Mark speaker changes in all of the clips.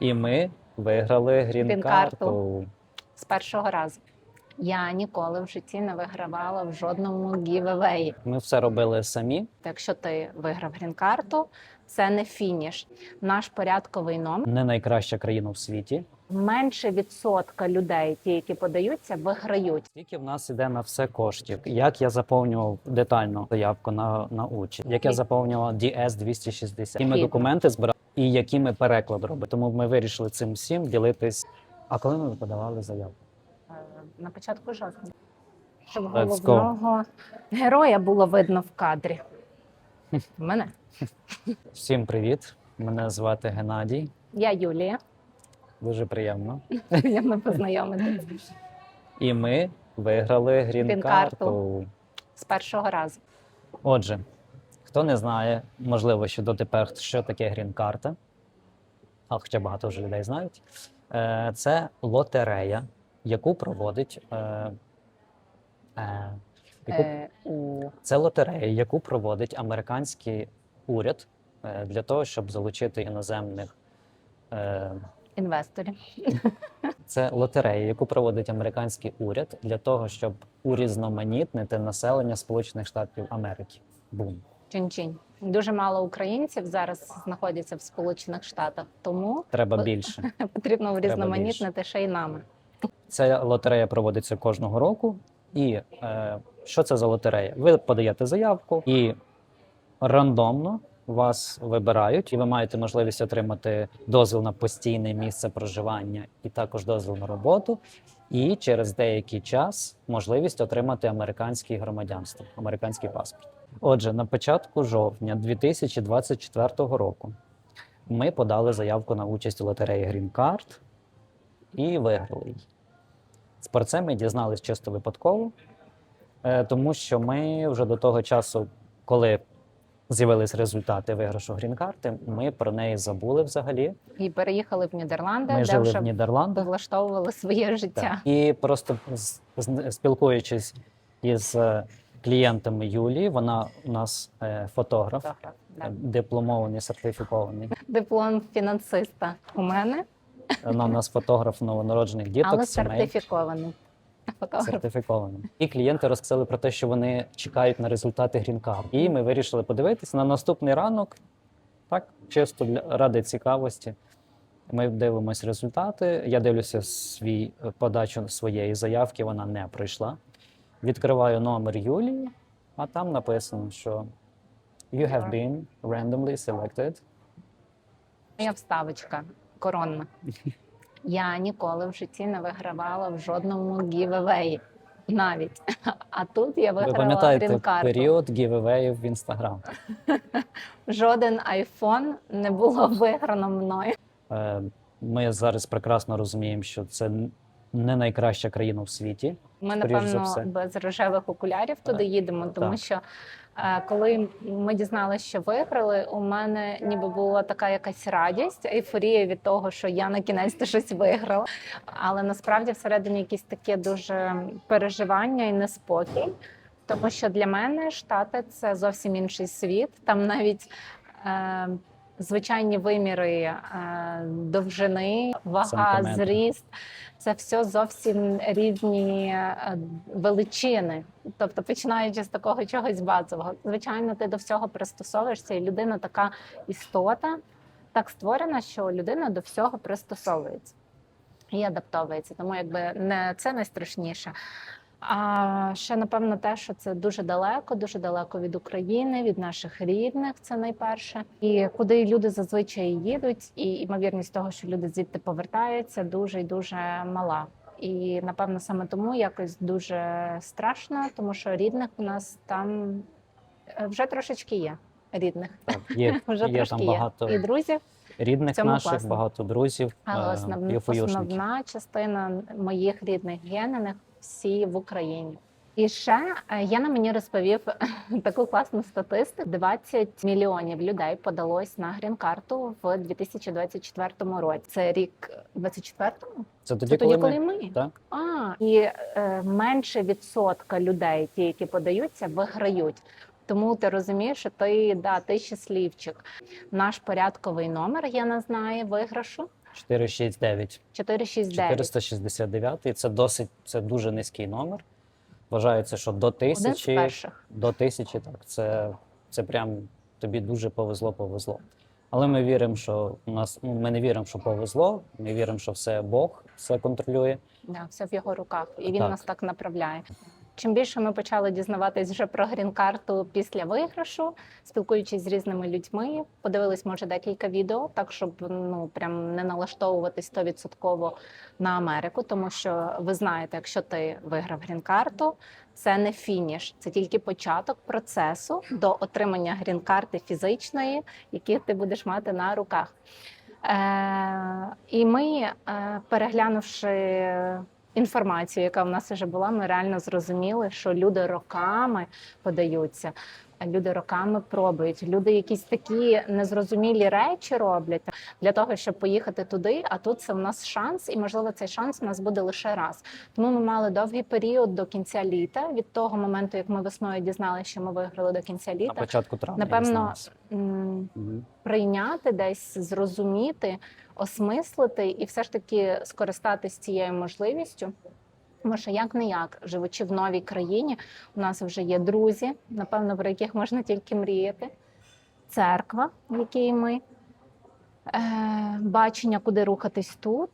Speaker 1: І ми виграли
Speaker 2: Грін-карту. з першого разу. Я ніколи в житті не вигравала в жодному гівевеї.
Speaker 1: Ми все робили самі.
Speaker 2: Якщо ти виграв грін-карту, це не фініш. Наш порядковий номер
Speaker 1: Не найкраща країна в світі.
Speaker 2: менше відсотка людей, ті, які подаються, виграють.
Speaker 1: Скільки в нас іде на все коштів? Як я заповнював детально заявку на, на участь? Як я
Speaker 2: І-
Speaker 1: заповнював DS 260? Які ми документи збирали і які ми переклад робили? Тому ми вирішили цим всім ділитись. А коли ми подавали заявку?
Speaker 2: Е, На початку жовтня. Щоб головного героя було видно в кадрі. Мене.
Speaker 1: Всім привіт! Мене звати Геннадій.
Speaker 2: Я Юлія.
Speaker 1: Дуже приємно.
Speaker 2: Приємно познайомитися
Speaker 1: І ми виграли. Грін-карту.
Speaker 2: з першого разу.
Speaker 1: Отже, хто не знає, можливо, що дотепер, що таке грін-карта, а хоча багато вже людей знають, е, це лотерея, яку проводить. е, е, яку- Це лотерея, яку проводить американський уряд для того, щоб залучити іноземних.
Speaker 2: інвесторів.
Speaker 1: Це лотерея, яку проводить американський уряд для того, щоб урізноманітнити населення Сполучених Штатів Америки. Бум.
Speaker 2: Чин-чин. Дуже мало українців зараз знаходяться в Сполучених Штатах, тому
Speaker 1: Треба більше.
Speaker 2: потрібно урізноманітнити ще й нами.
Speaker 1: Ця лотерея проводиться кожного року. І е, що це за лотерея? Ви подаєте заявку і рандомно вас вибирають, і ви маєте можливість отримати дозвіл на постійне місце проживання і також дозвіл на роботу. І через деякий час можливість отримати американське громадянство, американський паспорт. Отже, на початку жовтня 2024 року ми подали заявку на участь у лотереї Green Card і виграли її. Про це ми дізнались чисто випадково, е, тому що ми вже до того часу, коли з'явились результати виграшу грін-карти, ми про неї забули взагалі.
Speaker 2: І переїхали в Нідерланди,
Speaker 1: Ми
Speaker 2: де
Speaker 1: жили
Speaker 2: вже
Speaker 1: в Нідерландах.
Speaker 2: влаштовували своє життя.
Speaker 1: Так. І просто спілкуючись із е, клієнтами Юлії, вона у нас е, фотограф,
Speaker 2: Фотограф, да.
Speaker 1: е, дипломований, сертифікований.
Speaker 2: Диплом фінансиста у мене,
Speaker 1: Вона у нас фотограф новонароджених діток,
Speaker 2: але
Speaker 1: сімей.
Speaker 2: сертифікований. Фотограф.
Speaker 1: сертифікованим. І клієнти розказали про те, що вони чекають на результати грін-карт. І ми вирішили подивитися на наступний ранок, так, чисто для ради цікавості. Ми дивимося результати. Я дивлюся свій е, подачу своєї заявки, вона не пройшла. Відкриваю номер Юлії, а там написано, що you have been randomly selected.
Speaker 2: Моя вставочка коронна. Я ніколи в житті не вигравала в жодному гівевеї. Навіть. А тут я
Speaker 1: Ви пам'ятаєте період гівевеїв в Інстаграм?
Speaker 2: Жоден айфон не було виграно мною.
Speaker 1: Е, Ми зараз прекрасно розуміємо, що це не найкраща країна в світі.
Speaker 2: Ми, напевно, без рожевих окулярів туди їдемо, тому
Speaker 1: так.
Speaker 2: що е, коли ми дізналися, що виграли, у мене ніби була така якась радість, ейфорія від того, що я на кінець щось виграла. Але насправді всередині якісь таке дуже переживання і неспокій. Тому що для мене штати це зовсім інший світ. Там навіть е, звичайні виміри е, довжини, вага, зріст це все зовсім різні е, величини. Тобто, починаючи з такого чогось базового, звичайно, ти до всього пристосовуєшся, і людина така істота, так створена, що людина до всього пристосовується і адаптовується. Тому якби не це найстрашніше. А ще напевно те, що це дуже далеко, дуже далеко від України, від наших рідних. Це найперше. І куди люди зазвичай їдуть, і ймовірність того, що люди звідти повертаються, дуже і дуже мала. І напевно саме тому якось дуже страшно, тому що рідних у нас там е, вже трошечки є. Рідних
Speaker 1: Так, є,
Speaker 2: вже
Speaker 1: є
Speaker 2: трошки
Speaker 1: там багато
Speaker 2: є. І друзів,
Speaker 1: рідних
Speaker 2: цьому
Speaker 1: наших,
Speaker 2: класно.
Speaker 1: багато друзів,
Speaker 2: але
Speaker 1: е,
Speaker 2: основна, основна частина моїх рідних генених всі в Україні. І ще е, Яна мені розповів таку класну статистику: 20 мільйонів людей подалось на грін-карту в 2024 році. Це рік 24-му?
Speaker 1: Це тоді,
Speaker 2: Це тоді,
Speaker 1: коли
Speaker 2: коли
Speaker 1: ми...
Speaker 2: ми.
Speaker 1: Так?
Speaker 2: А, і е, менше відсотка людей, ті, які подаються, виграють. Тому ти розумієш, що ти да, ти щасливчик. Наш порядковий номер я не знаю виграшу.
Speaker 1: 469.
Speaker 2: 469.
Speaker 1: 469. І це досить це дуже низький номер. Вважається, що до
Speaker 2: Один з
Speaker 1: тисячі
Speaker 2: перших.
Speaker 1: до тисячі, так це, це прям тобі дуже повезло, повезло. Але ми віримо, що у нас ну, ми не віримо, що повезло. Ми віримо, що все Бог все контролює.
Speaker 2: Да, все в його руках, і він
Speaker 1: Так.
Speaker 2: нас так направляє. Чим більше ми почали дізнаватись вже про грін-карту після виграшу, спілкуючись з різними людьми, подивились, може, декілька відео, так щоб ну прям не налаштовувати 100% на Америку, тому що ви знаєте, якщо ти виграв грін-карту, це не фініш, це тільки початок процесу до отримання грін-карти фізичної, які ти будеш мати на руках. Е, і ми, е, переглянувши інформацію, яка в нас вже була, ми реально зрозуміли, що люди роками подаються. Люди роками пробують. Люди якісь такі незрозумілі речі роблять для того, щоб поїхати туди. А тут це в нас шанс, і можливо цей шанс у нас буде лише раз. Тому ми мали довгий період до кінця літа. Від того моменту, як ми весною дізналися, що ми виграли до кінця
Speaker 1: На
Speaker 2: літа,
Speaker 1: початку травня.
Speaker 2: напевно, прийняти десь, зрозуміти, осмислити і все ж таки скористатись цією можливістю. Тому що як не як, живучи в новій країні, у нас вже є друзі, напевно, про яких можна тільки мріяти. Церква, в якій ми, е, бачення, куди рухатись тут.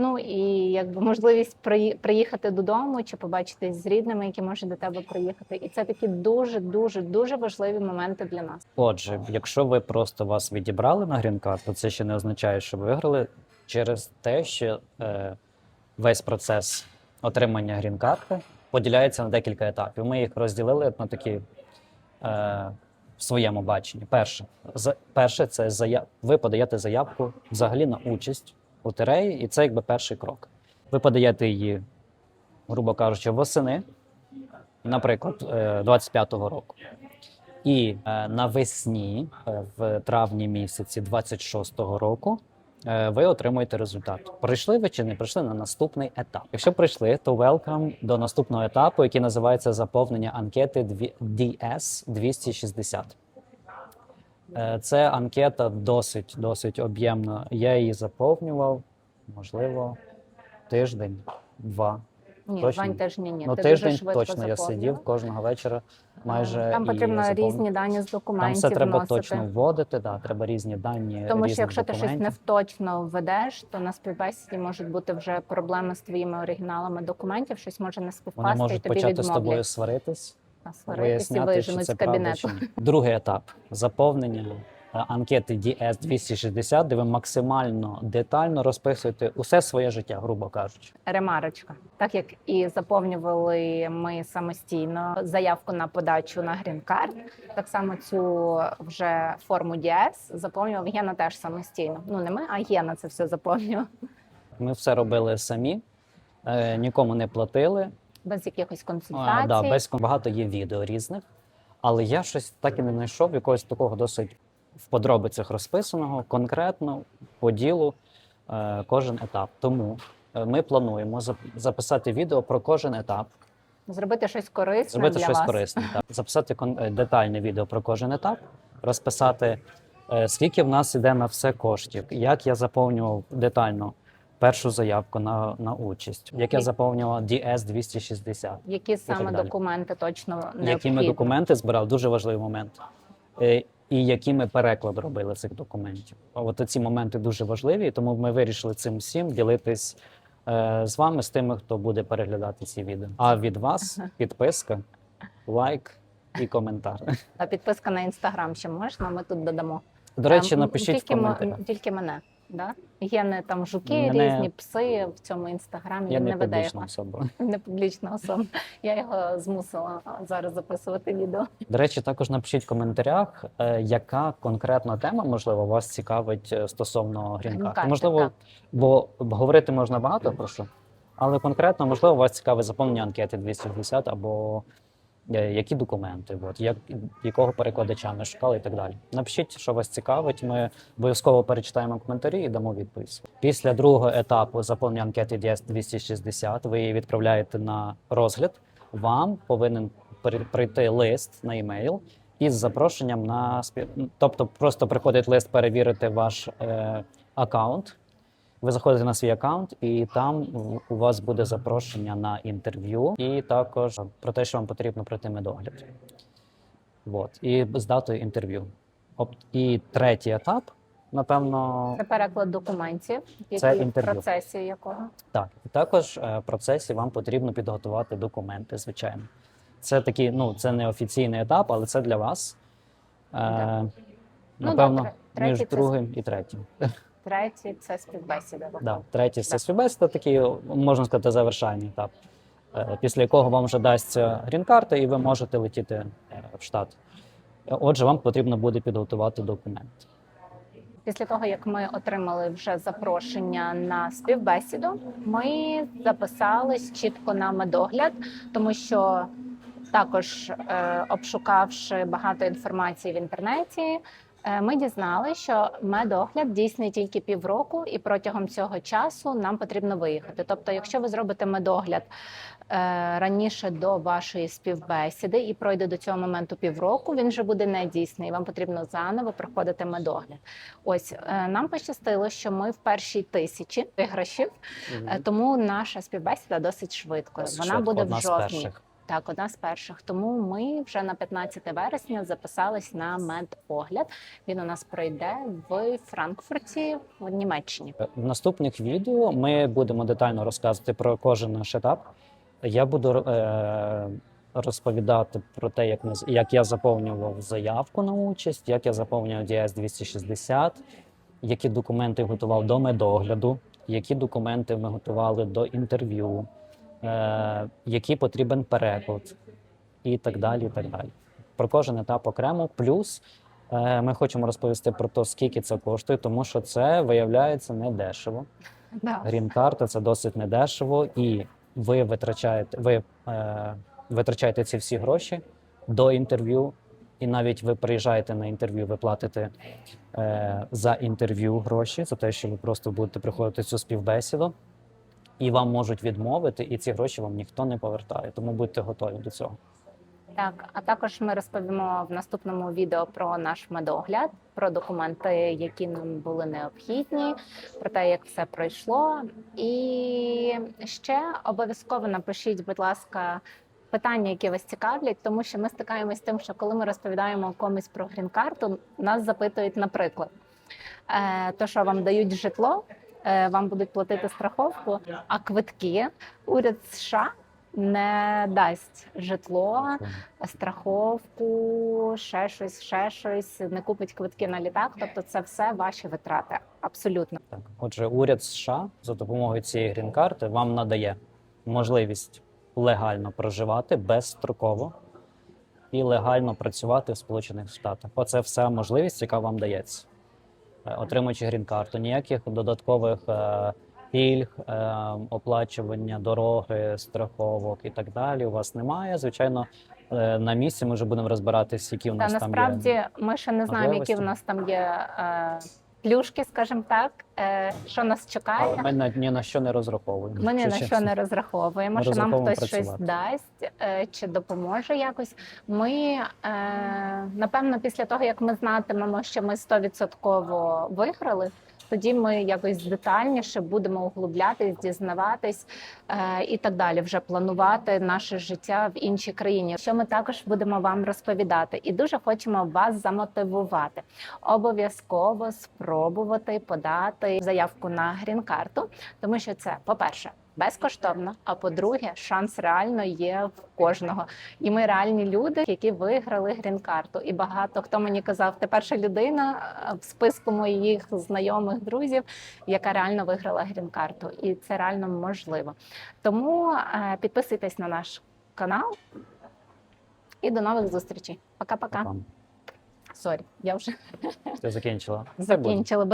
Speaker 2: Ну і якби можливість приї- приїхати додому чи побачитись з рідними, які можуть до тебе приїхати. І це такі дуже, дуже, дуже важливі моменти для нас.
Speaker 1: Отже, якщо ви просто вас відібрали на грін-карт, то це ще не означає, що ви виграли через те, що е, весь процес отримання грін-карти поділяється на декілька етапів. Ми їх розділили на такі е, в своєму баченні. Перше, за, перше це заяв... ви подаєте заявку взагалі на участь у тереї, і це якби перший крок. Ви подаєте її, грубо кажучи, восени, наприклад, е, 25-го року. І е, навесні, е, в травні місяці 26-го року, е, ви отримуєте результат. Прийшли ви чи не прийшли на наступний етап. Якщо прийшли, то welcome до наступного етапу, який називається заповнення анкети DS 260. Е, Це анкета досить досить об'ємна. Я її заповнював, можливо, тиждень, два.
Speaker 2: Ні,
Speaker 1: Точно.
Speaker 2: Вань теж ні,
Speaker 1: ну,
Speaker 2: ти
Speaker 1: тиждень
Speaker 2: дуже
Speaker 1: точно я сидів кожного вечора. Майже
Speaker 2: там потрібно
Speaker 1: заповнив.
Speaker 2: різні дані з
Speaker 1: Там
Speaker 2: документів
Speaker 1: все треба
Speaker 2: вносити.
Speaker 1: точно вводити, да, треба різні дані.
Speaker 2: Тому що якщо ти щось невточно введеш, то на співбесіді можуть бути вже проблеми з твоїми оригіналами документів, щось може не
Speaker 1: Вони
Speaker 2: співпасти і
Speaker 1: можуть
Speaker 2: тобі
Speaker 1: почати з тобою сваритись,
Speaker 2: А сваритись і виженуть з
Speaker 1: правда
Speaker 2: кабінету.
Speaker 1: чи. Другий етап заповнення е, анкети DS 260, де ви максимально детально розписуєте усе своє життя, грубо кажучи.
Speaker 2: Ремарочка. Так як і заповнювали ми самостійно заявку на подачу на грін-карт, так само цю вже форму DS заповнював Гена теж самостійно. Ну не ми, а Гена це все заповнював
Speaker 1: Ми все робили самі, е, нікому не платили.
Speaker 2: Без якихось
Speaker 1: А, да, без багато є відео різних, але я щось так і не знайшов якогось такого досить в подробицях розписаного, конкретно по ділу е, кожен етап. Тому е, ми плануємо записати відео про кожен етап,
Speaker 2: Зробити щось корисне
Speaker 1: зробити
Speaker 2: для
Speaker 1: щось
Speaker 2: вас.
Speaker 1: корисне, так. записати кон- е, детальне відео про кожен етап, розписати, е, скільки в нас іде на все коштів, як я заповнював детально першу заявку на, на участь, як я
Speaker 2: Як-
Speaker 1: DS 260.
Speaker 2: Які саме документи точно необхідні.
Speaker 1: які ми документи збирав, дуже важливий момент. Е, І які ми переклад робили цих документів. От ці моменти дуже важливі, тому ми вирішили цим всім ділитись е, з вами, з тими, хто буде переглядати ці відео. А від вас підписка, лайк і коментар.
Speaker 2: А підписка на інстаграм ще можна? Ми тут додамо.
Speaker 1: До речі,
Speaker 2: Ем,
Speaker 1: напишіть в
Speaker 2: тільки, м-
Speaker 1: коментарях.
Speaker 2: тільки мене. Да? Є не там жуки,
Speaker 1: Мене-
Speaker 2: різні пси в цьому інстаграмі.
Speaker 1: Я
Speaker 2: він
Speaker 1: не
Speaker 2: не веде його.
Speaker 1: особа.
Speaker 2: Не публічна особа. Я його змусила зараз записувати відео.
Speaker 1: До речі, також напишіть в коментарях, е, яка конкретна тема, можливо, вас цікавить е, стосовно. Грін-карти, Можливо,
Speaker 2: так.
Speaker 1: бо говорити можна багато про що, але конкретно, можливо, вас цікавить заповнення анкети 260 або які документи, от, як, якого перекладача ми шукали і так далі. Напишіть, що вас цікавить. Ми обов'язково перечитаємо коментарі і дамо відповідь. Після другого етапу заповнення анкети DS 260 ви її відправляєте на розгляд. Вам повинен прийти лист на емейл, із запрошенням на спів... Тобто просто приходить лист перевірити ваш е, аккаунт. Ви заходите на свій аккаунт, і там у вас буде запрошення на інтерв'ю, і також про те, що вам потрібно пройти медогляд. От. І з датою інтерв'ю. І третій етап, напевно,
Speaker 2: Це переклад документів,
Speaker 1: Це
Speaker 2: в
Speaker 1: інтерв'ю.
Speaker 2: процесі якого.
Speaker 1: Так, і також е, в процесі вам потрібно підготувати документи, звичайно. Це такий, ну, це не офіційний етап, але це для вас. Е,
Speaker 2: Да. Ну,
Speaker 1: напевно,
Speaker 2: да, третій
Speaker 1: між
Speaker 2: це-
Speaker 1: другим і третім.
Speaker 2: Третій це співбесіда.
Speaker 1: Да, третій це
Speaker 2: Да.
Speaker 1: співбесіда, такий, можна сказати, завершальний етап, е, після якого вам вже дасться грін-карта, і ви можете летіти е, в штат. Отже, вам потрібно буде підготувати документи.
Speaker 2: Після того, як ми отримали вже запрошення на співбесіду, ми записались чітко на медогляд, тому що також е, обшукавши багато інформації в інтернеті, ми дізналися, що медогляд дійсний тільки півроку, і протягом цього часу нам потрібно виїхати. Тобто, якщо ви зробите медогляд е, раніше до вашої співбесіди і пройде до цього моменту півроку, він вже буде недійсний. Вам потрібно заново проходити медогляд. Ось е, нам пощастило, що ми в першій тисячі виграшів, е, тому наша співбесіда досить швидко. Вона
Speaker 1: Швидко,
Speaker 2: буде в жовтні. Так, одна з перших. Тому ми вже на 15 вересня записались на медогляд. Він у нас пройде в Франкфурті в Німеччині.
Speaker 1: В наступних відео ми будемо детально розказувати про кожен наш етап. Я буду е, розповідати про те, як, ми, як я заповнював заявку на участь, як я заповнював DS 260, які документи готував до медогляду, які документи ми готували до інтерв'ю, е, який потрібен переклад, і так далі. І так далі. Про кожен етап окремо. Плюс е, ми хочемо розповісти про те, скільки це коштує, тому що це виявляється недешево.
Speaker 2: Да.
Speaker 1: Грін-карта це досить недешево, і ви витрачаєте, ви, е, витрачаєте ці всі гроші до інтерв'ю, і навіть ви приїжджаєте на інтерв'ю, ви платите е, за інтерв'ю гроші, за те, що ви просто будете приходити цю співбесіду, і вам можуть відмовити, і ці гроші вам ніхто не повертає. Тому будьте готові до цього.
Speaker 2: Так, а також ми розповімо в наступному відео про наш медогляд, про документи, які нам були необхідні, про те, як все пройшло. І ще обов'язково напишіть, будь ласка, питання, які вас цікавлять, тому що ми стикаємось з тим, що коли ми розповідаємо комусь про грін-карту, нас запитують, наприклад, е, то, що вам дають житло, вам будуть платити страховку, а квитки уряд США не дасть житло, страховку, ще щось, ще щось, не купить квитки на літак. Тобто, це все ваші витрати. Абсолютно.
Speaker 1: Так, отже, уряд США за допомогою цієї грін-карти вам надає можливість легально проживати безстроково і легально працювати в Сполучених Штатах. Оце вся можливість, яка вам дається. Е, Отримуючи грін-карту, ніяких додаткових е, пільг, е, оплачування дороги, страховок і так далі. У вас немає. Звичайно, на місці ми вже будемо розбиратись, які у
Speaker 2: Та
Speaker 1: нас там є.
Speaker 2: насправді ми ще не знаємо, які в нас там є плюшки, скажімо так, е, що нас
Speaker 1: Але
Speaker 2: чекає.
Speaker 1: ми на- ні на що не розраховуємо.
Speaker 2: Ми ні на що не розраховуємо,
Speaker 1: Ми
Speaker 2: що нам
Speaker 1: хтось
Speaker 2: хтось щось дасть е, чи допоможе якось. Ми е, напевно, після того як ми знатимемо, що ми 100% виграли. Тоді ми якось детальніше будемо углублятись, дізнаватись е, і так далі, вже планувати наше життя в іншій країні. Що ми також будемо вам розповідати, і дуже хочемо вас замотивувати. Обов'язково спробувати подати заявку на грін-карту, тому що це, по-перше, безкоштовно. А по-друге, шанс реально є в кожного. І ми реальні люди, які виграли грін-карту. І багато хто мені казав, ти перша людина е, в списку моїх знайомих друзів, яка реально виграла грін-карту, і це реально можливо. Тому е, підписуйтесь на наш канал. І до нових зустрічей. Пока-пока. Сорі, я вже
Speaker 1: закінчила.
Speaker 2: Закінчила.